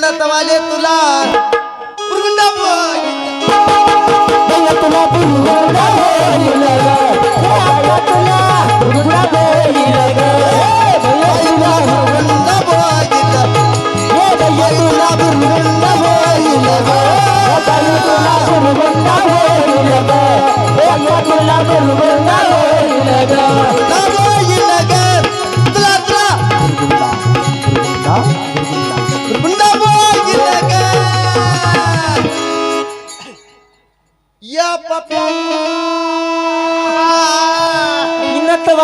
नतवाले तुला बुरगुंडा बोल. भैया तुला बुलबुला होईल ग भैया तुला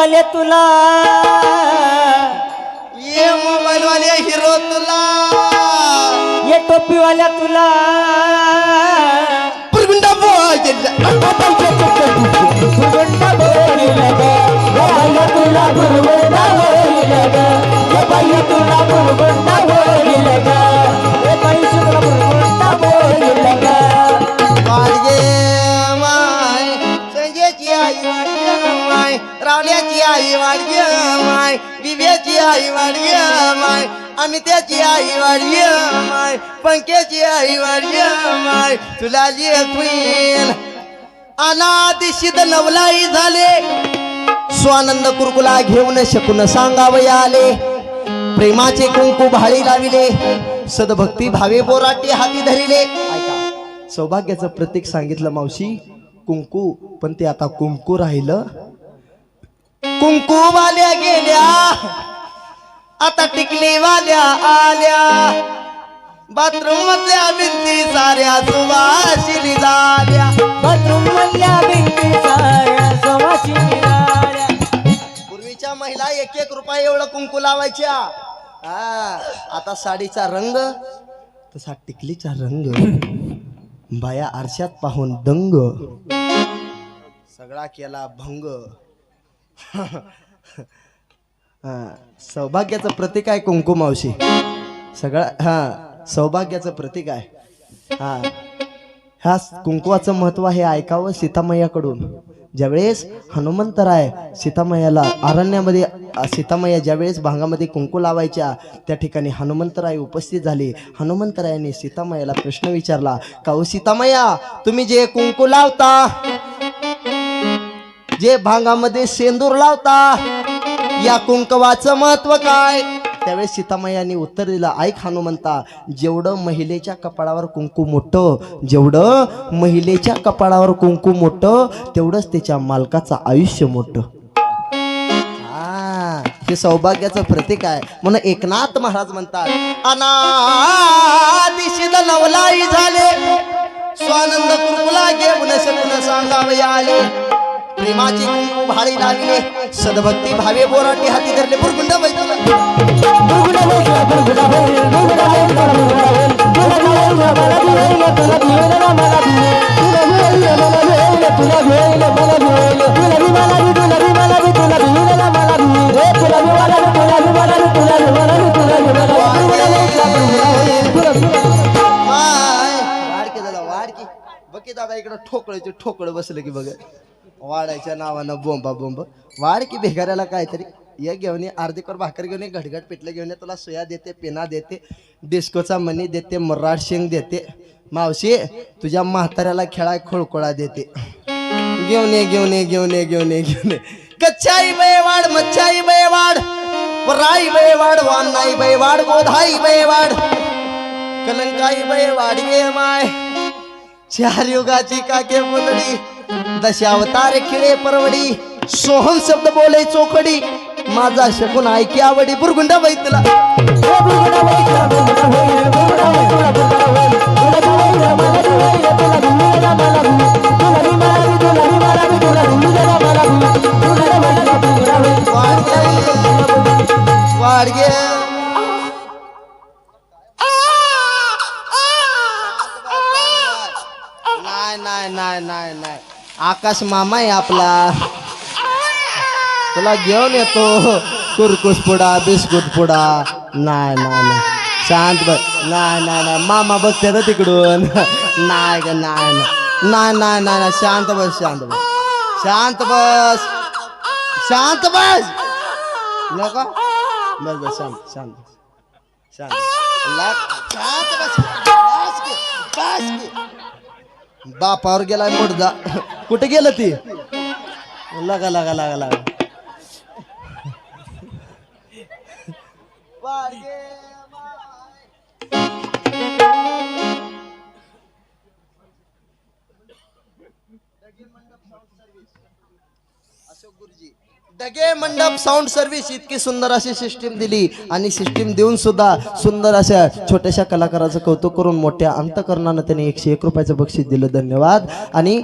वाले तुला. ये मोबाईल वाले हिरो तुला. ये टोपी वाल्या तुला. भैया तुला तुला. आई वाडगे माय दिव्याची आई वाडगे माय अमित्याची आई वाडगे माय पंख्याची आई वाडगे माय तुला जी क्वीन अनादिशित नवलाई झाले. स्वानंद कुरकुला घेऊन शकून सांगावया आले प्रेमाचे कुंकू भाळी लाविले. सदभक्ती भावे बोराटी हाती धरिले. ऐका सौभाग्याचं प्रतीक सांगितलं मावशी. कुंकू पण ते आता कुंकू राहिलं. कुंकू वाल्या गेल्या आता टिकली वाल्या आल्या. बाथरूम मधल्या भिंती साऱ्या सुवासिनी झाल्या. बाथरूम मधल्या भिंती साऱ्या सवाशी निराळ्या. पूर्वीच्या महिला एक एक रुपया एवढं कुंकू लावायच्या. हा आता साडीचा रंग तसा टिकलीचा रंग. बाया आरशात पाहून दंग. सगळा केला भंग. सौभाग्याचं प्रतीक आहे कुंकू मावशी. सगळा हा सौभाग्याचं प्रतीक आहे. हा ह्या कुंकुवाचं महत्त्व हे ऐकावं सीतामय्याकडून. ज्यावेळेस हनुमंतराय सीतामय्याला अरण्यामध्ये अ, सीतामय्या ज्यावेळेस भांगामध्ये कुंकू लावायच्या त्या ठिकाणी हनुमंतराय उपस्थित झाले. हनुमंतरायाने सीतामय्याला प्रश्न विचारला का हो सीतामय्या तुम्ही जे कुंकू लावता जे भांगामध्ये सेंदूर लावता या कुंकवाचं महत्त्व काय? त्यावेळेस सीतामायांनी उत्तर दिलं ऐक हनुमंता जेवढं महिलेच्या कपाळावर कुंकू मोठं जेवढं महिलेच्या कपाळावर कुंकू मोठं तेवढंच त्याच्या मालकाचं आयुष्य मोठं. हे सौभाग्याचं प्रतीक आहे. म्हणून एकनाथ महाराज म्हणतात अनादिशित नवलाई झाले. स्वानंद कुरकुला घेऊन शकून सांगावे आले प्रेमाची भाळी लागले सदभक्ती भावे बोराटी हाती धरले. बुरगुंड होईल, तुला वाडके दादा इकडं ठोकळायचे ठोकळ बसलं की बघ. वाढायच्या नावानं बोंबा बोंब. वाडकी भेगाऱ्याला काहीतरी. ये घेऊन ये अर्धी भाकर घेऊन ये घटघट पिठलं घेऊन ये तुला सोया देते पेना देते डिस्कोचा मनी देते मुर्राड शेंग देते. मावशी तुझ्या म्हाताऱ्याला खेळाय खोळखोळा देते. घेऊन ये घेऊन ये घेऊन ये घेऊन ये घेऊन ये. कच्चाई बेवाड मच्छाई बेवाड वराई बेवाड वानाई बेवाड गोधाई बेवाड कलंकाई बाई वाडगे माय. चार युगाची काके पुतळी दशावतार खिळे परवडी सोहम शब्द बोले चोकडी माझा शकून ऐकी आवडी बुरगुंड बैतला तुला नाही नाही नाही नाही आकाश मामा आहे आपला. तुला घेऊन येतो. कुरकुस पुडा बिस्कुट पुडा. नाही नाही नाही. शांत बस. नाही नाही नाही. मामा बघते ना तिकडून. नाही ग नाही नाही. नाही नाही नाही नाही. शांत बस शांत बस. शांत बस. शांत बस. नका. बस बस शांत शांत शांत शांत बस. बस बस बापावर गेलाय मुडदा. कुठे गेलं ती? लगा लाग लागला गुरुजी. दगे मंडप साऊंड सर्व्हिस इतकी सुंदर अशी सिस्टीम दिली. आणि सिस्टीम देऊन सुद्धा सुंदर अशा छोट्याशा कलाकाराचं कौतुक करून मोठ्या अंतकरणानं त्यांनी एकशे एक रुपयाचं बक्षीस दिलं. धन्यवाद. आणि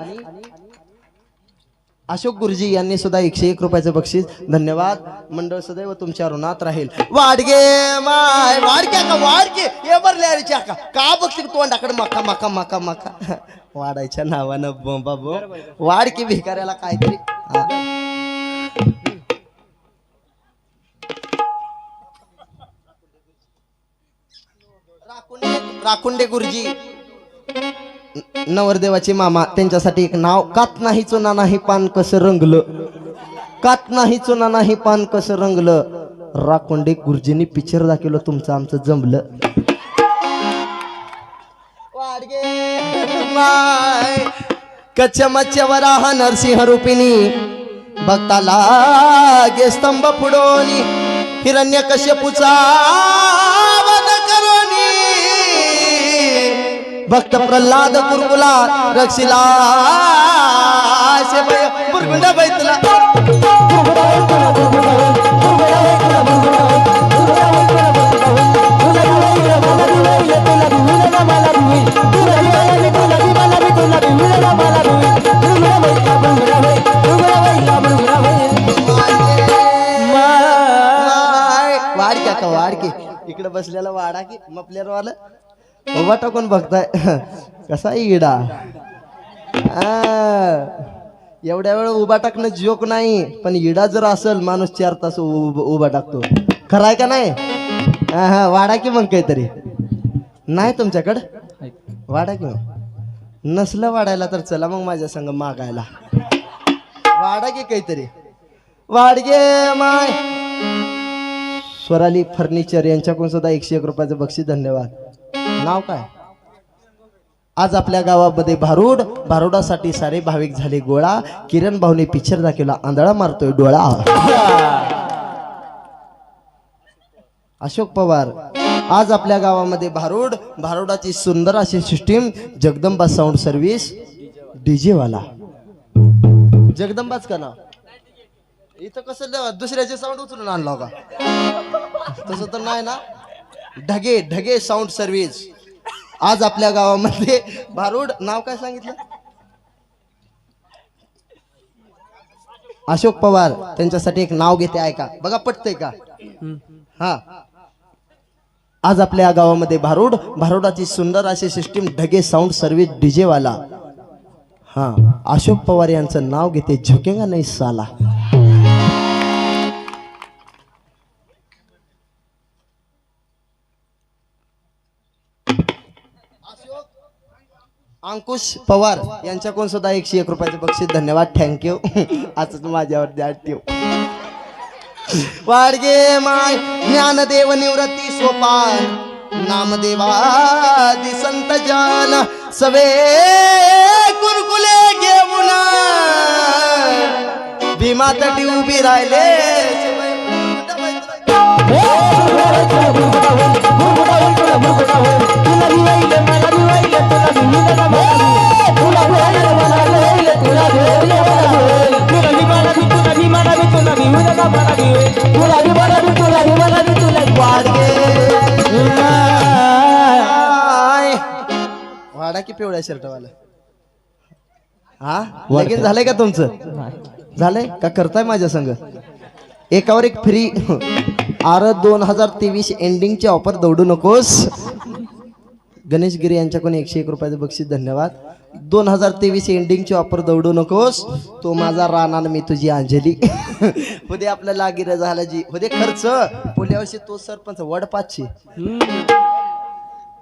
अशोक गुरुजी यांनी सुद्धा एकशे एक रुपयाचं बक्षीस. धन्यवाद. मंडळ सदैव तुमच्या ऋणात राहील. वाडगे माय. वाडक्या का? वाडके. हे बरले का का बघते तोंडाकडे मका मका मका मका? वाडायच्या नावानं बोंबा बोंब. वाडकी भिकाऱ्याला काहीतरी राखुंडे राकुंडे गुरुजी नवरदेवाचे मामा त्यांच्यासाठी एक नाव कात नाही चुना नाही पान कसं रंगलं? कात नाही चुना नाही पान कसं रंगलं? राखुंडे गुरुजींनी पिक्चर दाखवलं तुमचं आमचं जमलं. माय कच्च्या नरसिंह रूपिणी भक्ताला गे स्तंभ फुडोनी हिरण्य कश्यपूचा भक्त प्रल्हाद कुरकुला रक्षिला. बैतला माय. वाढ की इकडे बसलेला वाडा की मपल्यावर वाला उभा टाकून बघताय? कसा इडा? आ, एवढ्या वेळ उभा टाकणं जोक नाही पण इडा जर असेल माणूस चार तास उभ- उभा टाकतो. खरं आहे का नाही? हा हा वाडा की मग काहीतरी? नाही तुमच्याकडं? वाडा की मग? नसलं वाढायला तर चला मग माझ्या संग मागायला. वाडा की काहीतरी? वाडगे माय! स्वराली फर्निचर यांच्याकडून सुद्धा एकशे एक रुपयाचं बक्षीस धन्यवाद. नाव काय? आज आपल्या गावामध्ये भारूड भारुडासाठी सारे भाविक झाले गोळा. किरण भाऊने पिक्चर दाखवला आंधळा मारतोय डोळा. अशोक पवार आज आपल्या गावामध्ये भारूड भारुडाची सुंदर अशी system Jagdamba sound service DJ वाला जगदंबाच का नाव? इथं कसं दुसऱ्याचे साऊंड उचलून आणला का? तसं तर नाही ना? ढगे ढगे साऊंड सर्व्हिस आज आपल्या गावामध्ये भारूड नाव काय सांगितलं? अशोक पवार त्यांच्यासाठी एक नाव घेते ऐका. बघा पटतंय का? हा. आज आपल्या गावामध्ये भारूड भारुडाची सुंदर अशी system Dhage sound service DJ वाला. हा. अशोक पवार यांचं नाव घेते झोकेगा नाही साला. अंकुश पवार यांच्याकडून सुद्धा एकशे एक रुपयाचे बक्षीस. धन्यवाद. थँक्यू असंच माझ्यावर द्या ठेव. वाडगे माय ज्ञानदेव निवृत्ती सोपान. नामदेवादी संत जान. सवे कुरकुले घेऊन भीमा तटी उभी राहिले. वाडा की पिवळ्या शर्टवाला? हा? लगेच झालंय का तुमचं? झालंय? का करताय माझ्या संग? एकावर एक फ्री आर दोन हजार तेवीस एंडिंगची ऑफर दौडू नकोस. गणेश गिरी यांच्याकडून एकशे एक रुपयाचं बक्षीस धन्यवाद. दोन हजार तेवीस एंडिंगची ऑफर दौडू नकोस. तो माझा राणा मी तुझी अंजली. उद्या आपल्या लागिर झाला जी. उद्या खर्च. पुढल्या वर्षी तो सरपंच वड पाचशे.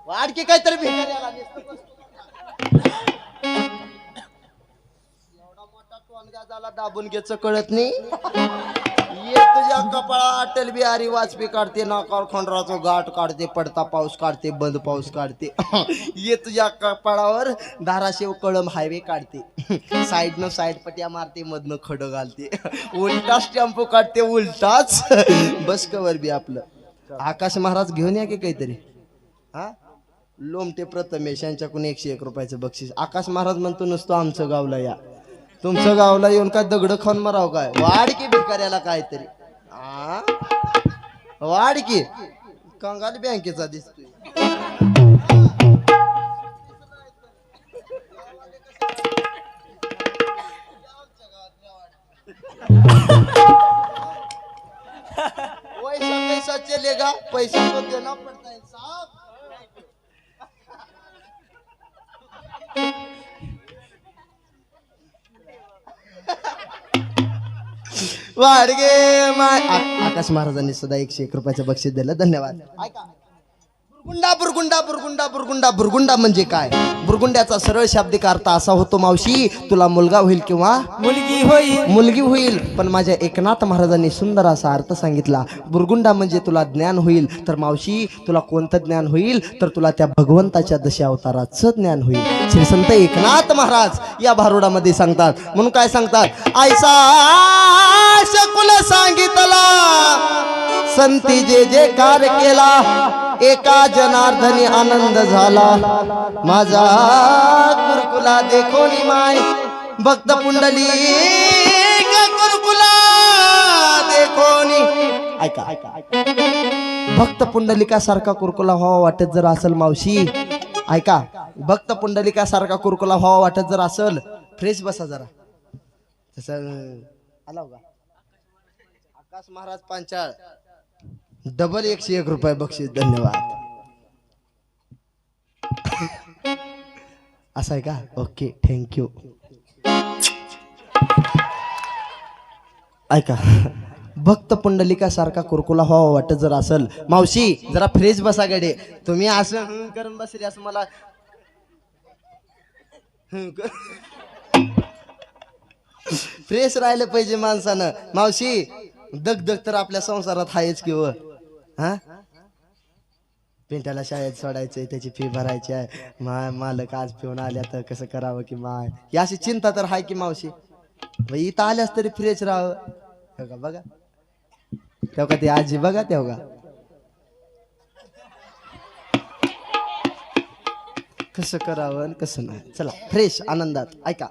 वाढ की काहीतरी भेटायला झाला दाबून घ्यायचं कळत नाही. ये तुझ्या कपाळा अटल बिहारी वाजपेयी काढते नाकावर खंडराचो गाठ काढते पडता पाऊस काढते बंद पाऊस काढते. ये तुझ्या कपाळावर धाराशिव कळम हायवे काढते. साईडनं साईड पट्या मारते मधनं खडं घालते. उलटाच टेम्पो काढते उलटाच. बस कवर बी आपलं. आकाश महाराज घेऊन या की काहीतरी? हा? लोमटे प्रथमेश यांच्याकडून एकशे एक रुपयाचं बक्षीस. आकाश महाराज म्हणतो नसतो आमचं गावला या. तुमचं गावला येऊन काय दगड खाऊन मराव काय? वाढ की भिकाऱ्याला काहीतरी. आ? वाढ की. कंगाल बँकेचा दिसतोय. पैसा पैसा चलेगा पैसा तो देना पड़ता है साहब वाडगे माय आकाश महाराजांनी सुद्धा एकशे एक रुपयाचं बक्षीस दिलं. धन्यवाद. ऐका. बुरगुंडा बुरगुंडा बुरगुंडा बुरगुंडा. बुरगुंडा म्हणजे काय? बुरगुंड्याचा सरळ शाब्दिक अर्थ असा होतो मावशी तुला मुलगा होईल किंवा मुलगी होईल. मुलगी होईल पण माझ्या एकनाथ महाराजांनी सुंदर असा अर्थ सांगितला. बुरगुंडा म्हणजे तुला ज्ञान होईल. तर मावशी तुला कोणतं ज्ञान होईल? तर तुला त्या भगवंताच्या दशा अवताराचं ज्ञान होईल. श्री संत एकनाथ महाराज या भारुडामध्ये सांगतात. म्हणून काय सांगतात? आयसा शकुल सांगितला संती जे जे कार केला एका जनार्दनी आनंद झाला. माझा कुरकुला देखोनी माय भक्त पुंडली कुरकुला देखोनी ऐका ऐका ऐका. भक्त पुंडलिकासारखा कुरकुला व्हावा वाटत जर असेल मावशी. ऐका भक्त पुंडलिकासारखा कुरकुला व्हावा वाटत जर असेल फ्रेश बसा जरा. तसं आला होगा प्रकाश महाराज पांचाळ. डबल एकशे एक रुपये बक्षीस धन्यवाद. असं आहे का? ओके थँक्यू ऐका भक्त पुंडलिकासारखा कुरकुला व्हावा वाटत जर असल. मावशी जरा फ्रेश बसा गडे. तुम्ही असं हं करून बसले असं मला फ्रेश राहिलं पाहिजे माणसानं. मावशी दग दग तर आपल्या संसारात आहेच किंवा हा? पिंट्याला शाळेत सोडायचंय त्याची फी भरायची आहे. माय मालक आज पिऊन आल्या तर कसं करावं की माय? या अशी चिंता तर हाय की मावशी? इथं आल्यास तरी फ्रेश राहावं. का बघा तेव्हा का ती आजी? बघा तेव्हा का. कसं करावं आणि कसं नाही. चला फ्रेश आनंदात. ऐका.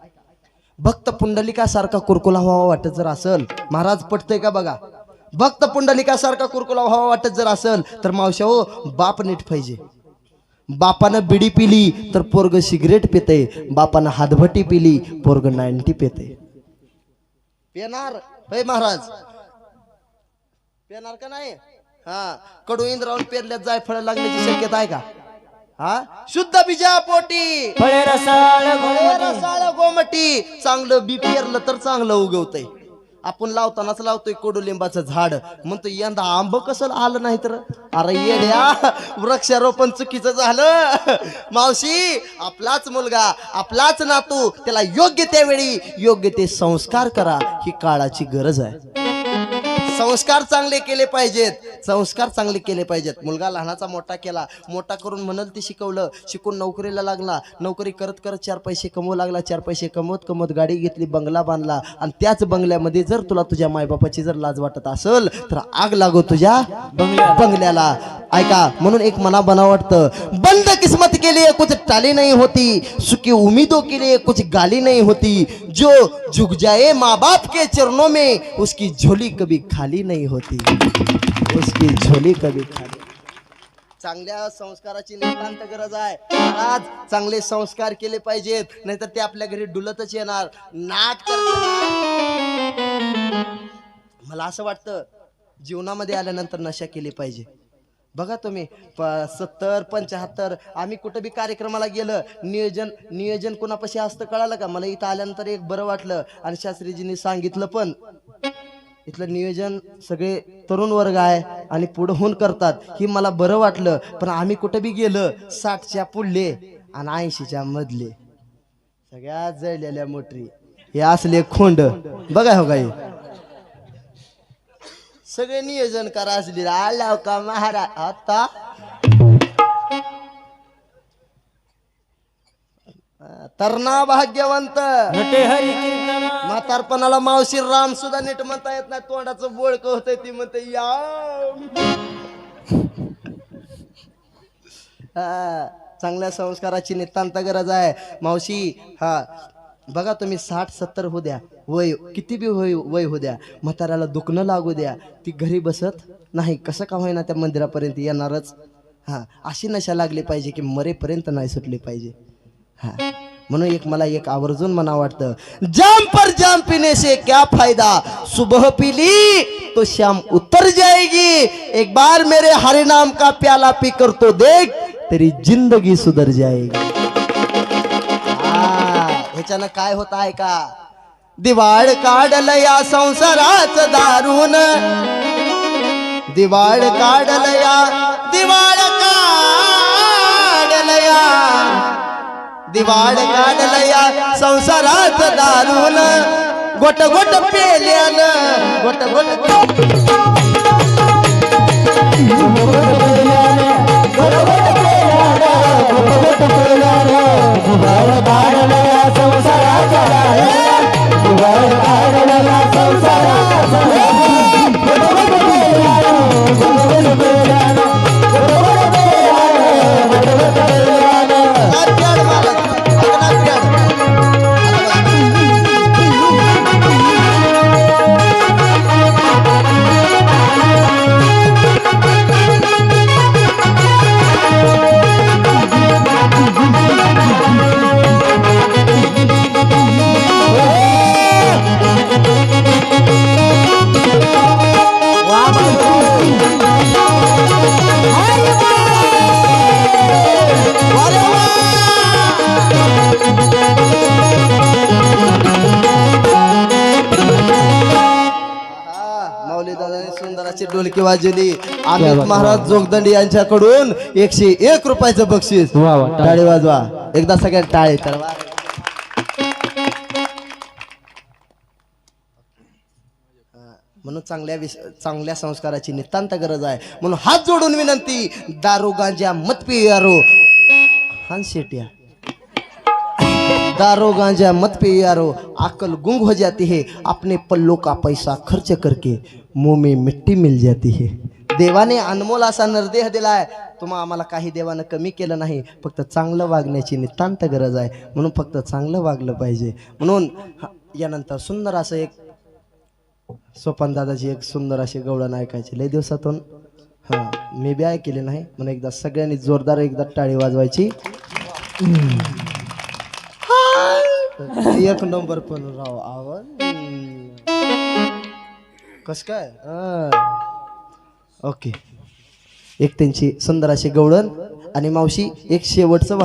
भक्त पुंडलिकासारखा कुरकुला व्हावा वाटत जर असल महाराज पटतंय का बघा? भक्त पुंडलिकासारखा कुरकुला व्हावा वाटत जर असल तर मावशा हो बाप नीट पाहिजे. बापानं बिडी पिली तर पोरग सिगरेट पिते बापानं हातभटी पिली पोरग नाईन्टी पिते येणार होय महाराज. येणार का नाही? हा कडू इंद्रावर पेरल्यात जायफळ लागण्याची शक्यता आहे का? हा? शुद्ध बीजा पोटी फळे रसाळ रसाळ गोमटी. चांगलं बी पेरलं तर चांगलं उगवतंय. आपण लावतानाच लावतोय कडुलिंबाचं झाड. म्हणतो यंदा आंब कसं आलं नाही तर? अरे येड्या वृक्षारोपण चुकीचं झालं. मावशी आपलाच मुलगा आपलाच नातू त्याला योग्य त्यावेळी योग्य ते संस्कार करा. ही काळाची गरज आहे. संस्कार चांगले केले पाहिजेत. संस्कार चांगले केले पाहिजेत. मुलगा लहानाचा मोठा केला मोठा करून म्हणल ते शिकवलं शिकून नोकरीला लागला नोकरी करत करत चार पैसे कमवू लागला चार पैसे कमवत कमवत गाडी घेतली बंगला बांधला आणि त्याच बंगल्यामध्ये जर तुला तुझ्या मायबापाची जर लाज वाटत असेल तर आग लागो तुझ्या बंगल्याला. ऐका म्हणून एक मना बना वाटतं. बंद किस्मत के लिए कुछ टाली नहीं होती सुखी उम्मीदों के लिए कुछ गाली नहीं होती। जो झुक जाए माँ बाप के चरणों में उसकी झोली कभी खाली नहीं होती। उसकी झोली कभी खाली। चांगल्या संस्काराची नितांत गरज आहे. आज चांगले संस्कार केले पाहिजेत नाहीतर ते आपल्या घरी डुलतच येणार. नाट मला असं वाटतं जीवनामध्ये आल्यानंतर नशा केली पाहिजे. बघा तुम्ही प सत्तर पंच्याहत्तर आम्ही कुठं बी कार्यक्रमाला गेलं नियोजन नियोजन कोणापाशी असतं कळालं का? मला इथं आल्यानंतर एक बरं वाटलं आणि शास्त्रीजींनी सांगितलं पण. इथलं नियोजन सगळे तरुण वर्ग आहे आणि पुढं करतात. ही मला बरं वाटलं पण आम्ही कुठं बी गेलं साठच्या पुढले आणि ऐंशीच्या मधले. सगळ्या जळलेल्या मोटरी. हे असले खोंड. बघा हो काही सगळे नियोजन करा असली आला का महाराज? आता? तरणा भाग्यवंत. हरी कीर्तन. म्हातारपणाला मावशी राम सुद्धा नीट म्हणता येत नाही. तोंडाचं बोळक होतंय ती म्हणते या. हा, चांगल्या संस्काराची नितांत गरज आहे. मावशी हा बघा तुम्ही साठ सत्तर होऊ द्या वय किती बी वय वय होऊ द्या म्हाताऱ्याला दुखणं लागू द्या ती घरी बसत नाही. कसं का होईना त्या मंदिरापर्यंत येणारच? हा अशी नशा लागली पाहिजे की मरेपर्यंत नाही सुटली पाहिजे. हा म्हणून एक मला एक आवर्जून मना वाटतं. जाम पर जाम पिने से क्या फायदा? सुबह पिली तो शाम उतर जाएगी. एक बार मेरे हरे नाम का प्याला पी कर तो देख तेरी जिंदगी सुधर जाएगी. हा, काय होत आहे का? दिवाळ काढल या संसाराच दारून दिवाळ काढल या दिवाळ काढल या. दिवाळ काढल या संसाराच दारून गोट गोट पेल्यान गोट गोट प्याड दादाने सुंदर अशी ढोलकी वाजवली. अमित महाराज जोगदंडी यांच्याकडून एकशे एक रुपयाचं बक्षीस. वा. टाळी. वाजवा. एकदा सगळ्यात टाळे तर म्हणून चांगल्या विस चांगल्या संस्काराची नितांत गरज आहे. म्हणून हात जोडून विनंती दारू गांजा मत पियारो हान शेट्या. दारो गांजा मत पे यारो अकल गुंग हो जाती है. अपने पल्लों का पैसा खर्च करके मुंह में मिट्टी मिल जाती है। देवाने अनमोल असा निर्देह दिलाय तुम्हा आम्हाला काही देवानं कमी केलं नाही फक्त चांगलं वागण्याची नितांत गरज आहे. म्हणून फक्त चांगलं वागलं पाहिजे. म्हणून यानंतर सुंदर असं एक सोपान दादाची एक सुंदर अशी गवळण ऐकायची. लय दिवसातून हां मी बी ऐकले नाही. म्हणून एकदा सगळ्यांनी जोरदार एकदा टाळी वाजवायची. एक नंबर पण राव आवाज. कस काय? ओके एक त्यांची सुंदर अशी गवळण आणि मावशी एक शेवटचं